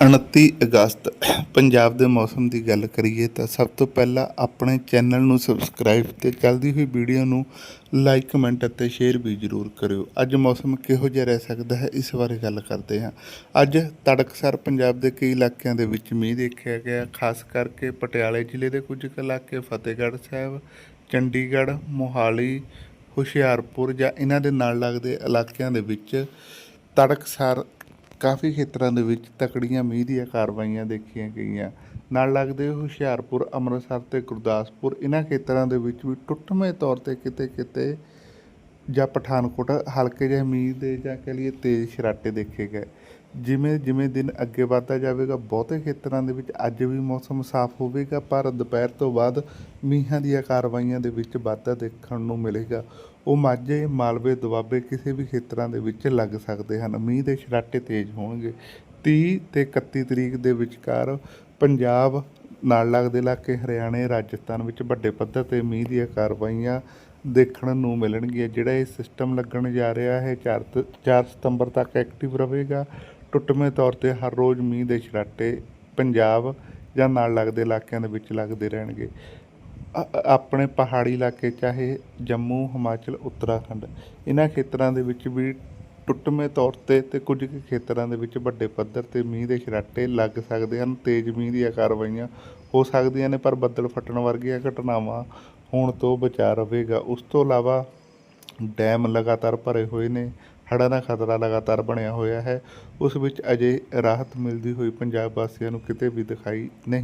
29 ਅਗਸਤ ਪੰਜਾਬ ਦੇ ਮੌਸਮ ਦੀ ਗੱਲ ਕਰੀਏ ਤਾਂ ਸਭ ਤੋਂ ਪਹਿਲਾਂ ਆਪਣੇ ਚੈਨਲ ਨੂੰ ਸਬਸਕ੍ਰਾਈਬ ਤੇ ਚੱਲਦੀ ਹੋਈ ਵੀਡੀਓ ਨੂੰ ਲਾਈਕ, ਕਮੈਂਟ ਅਤੇ ਸ਼ੇਅਰ ਵੀ ਜ਼ਰੂਰ ਕਰਿਓ। ਅੱਜ ਮੌਸਮ ਕਿਹੋ ਜਿਹਾ ਰਹਿ ਸਕਦਾ ਹੈ? ਇਸ ਬਾਰੇ ਗੱਲ ਕਰਦੇ ਹਾਂ। ਅੱਜ ਤੜਕਸਰ ਪੰਜਾਬ ਦੇ ਕਈ ਇਲਾਕਿਆਂ ਦੇ ਵਿੱਚ ਮੀਂਹ ਦੇਖਿਆ ਗਿਆ। ਖਾਸ ਕਰਕੇ ਪਟਿਆਲੇ ਜ਼ਿਲ੍ਹੇ ਦੇ ਕੁਝ ਕੁ ਇਲਾਕੇ, ਫਤਿਹਗੜ੍ਹ ਸਾਹਿਬ, ਚੰਡੀਗੜ੍ਹ, ਮੋਹਾਲੀ, ਹੁਸ਼ਿਆਰਪੁਰ ਜਾਂ ਇਹਨਾਂ ਦੇ ਨਾਲ ਲੱਗਦੇ ਇਲਾਕਿਆਂ ਦੇ ਵਿੱਚ ਤੜਕਸਾਰ ਕਾਫੀ ਖੇਤਰਾਂ ਦੇ ਵਿੱਚ ਤਕੜੀਆਂ ਮੀਂਹ ਦੀਆਂ ਕਾਰਵਾਈਆਂ ਦੇਖੀਆਂ ਗਈਆਂ। ਨਾਲ ਲੱਗਦੇ ਹੁਸ਼ਿਆਰਪੁਰ, ਅੰਮ੍ਰਿਤਸਰ ਤੇ ਗੁਰਦਾਸਪੁਰ ਇਹਨਾਂ ਖੇਤਰਾਂ ਦੇ ਵਿੱਚ ਵੀ ਟੁੱਟਵੇਂ ਤੌਰ ਤੇ ਕਿਤੇ ਕਿਤੇ ਜਾਂ ਪਠਾਨਕੋਟ ਹਲਕੇ ਜਿਹੇ ਮੀਂਹ ਦੇ ਜਾਂ ਕਹਿ ਲਈਏ ਤੇਜ਼ ਸ਼ਰਾਟੇ ਦੇਖੇ ਗਏ। ਜਿਵੇਂ ਜਿਵੇਂ ਦਿਨ ਅੱਗੇ ਵਧਦਾ ਜਾਵੇਗਾ, ਬਹੁਤੇ ਖੇਤਰਾਂ ਦੇ ਵਿੱਚ ਅੱਜ ਵੀ ਮੌਸਮ ਸਾਫ਼ ਹੋਵੇਗਾ, ਪਰ ਦੁਪਹਿਰ ਤੋਂ ਬਾਅਦ ਮੀਂਹਾਂ ਦੀਆਂ ਕਾਰਵਾਈਆਂ ਦੇ ਵਿੱਚ ਵਾਧਾ ਦੇਖਣ ਨੂੰ ਮਿਲੇਗਾ। ਉਹ ਮਾਝੇ, ਮਾਲਵੇ, ਦੁਆਬੇ ਕਿਸੇ ਵੀ ਖੇਤਰਾਂ ਦੇ ਵਿੱਚ ਲੱਗ ਸਕਦੇ ਹਨ। ਮੀਂਹ ਦੇ ਛਰਾਟੇ ਤੇਜ਼ ਹੋਣਗੇ। 30 ਤੇ 31 ਤਰੀਕ ਦੇ ਵਿਚਕਾਰ ਪੰਜਾਬ ਨਾਲ ਲੱਗਦੇ ਇਲਾਕੇ ਹਰਿਆਣੇ, ਰਾਜਸਥਾਨ ਵਿੱਚ ਵੱਡੇ ਪੱਧਰ ਤੇ ਮੀਂਹ ਦੀਆਂ ਕਾਰਵਾਈਆਂ ਦੇਖਣ ਨੂੰ ਮਿਲਣਗੀਆਂ, ਜਿਹੜਾ ਇਹ ਸਿਸਟਮ ਲੱਗਣ ਜਾ ਰਿਹਾ ਹੈ 4 ਤ- 4 ਸਤੰਬਰ ਤੱਕ ਐਕਟਿਵ ਰਹੇਗਾ। ਟੁੱਟਵੇਂ ਤੌਰ ਤੇ ਹਰ ਰੋਜ਼ ਮੀਂਹ ਦੇ ਛਰਾਟੇ ਪੰਜਾਬ ਜਾਂ ਨਾਲ ਲੱਗਦੇ ਇਲਾਕਿਆਂ ਦੇ ਵਿੱਚ ਲੱਗਦੇ ਰਹਿਣਗੇ। ਆਪਣੇ ਪਹਾੜੀ ਇਲਾਕੇ, ਚਾਹੇ ਜੰਮੂ, ਹਿਮਾਚਲ, ਉੱਤਰਾਖੰਡ ਇਹਨਾਂ ਖੇਤਰਾਂ ਦੇ ਵਿੱਚ ਵੀ ਟੁੱਟਵੇਂ ਤੌਰ ਤੇ ਤੇ ਕੁਝ ਕੁ ਖੇਤਰਾਂ ਦੇ ਵਿੱਚ ਵੱਡੇ ਪੱਧਰ ਤੇ ਮੀਂਹ ਦੇ ਛਰਾਟੇ ਲੱਗ ਸਕਦੇ ਹਨ, ਤੇਜ਼ ਮੀਂਹ ਦੀਆਂ ਕਾਰਵਾਈਆਂ ਹੋ ਸਕਦੀਆਂ ਨੇ, ਪਰ ਬੱਦਲ ਫਟਣ ਵਰਗੀਆਂ ਘਟਨਾਵਾਂ ਹੋਣ ਤੋਂ ਬਚਾ ਰਹੇਗਾ। ਉਸ ਤੋਂ ਇਲਾਵਾ ਡੈਮ ਲਗਾਤਾਰ ਭਰੇ ਹੋਏ ਨੇ, ਹੜ੍ਹਾਂ ਦਾ ਖਤਰਾ ਲਗਾਤਾਰ ਬਣਿਆ ਹੋਇਆ ਹੈ। ਉਸ ਵਿੱਚ ਅਜੇ ਰਾਹਤ ਮਿਲਦੀ ਹੋਈ ਪੰਜਾਬ ਵਾਸੀਆਂ ਨੂੰ ਕਿਤੇ ਵੀ ਦਿਖਾਈ ਨਹੀਂ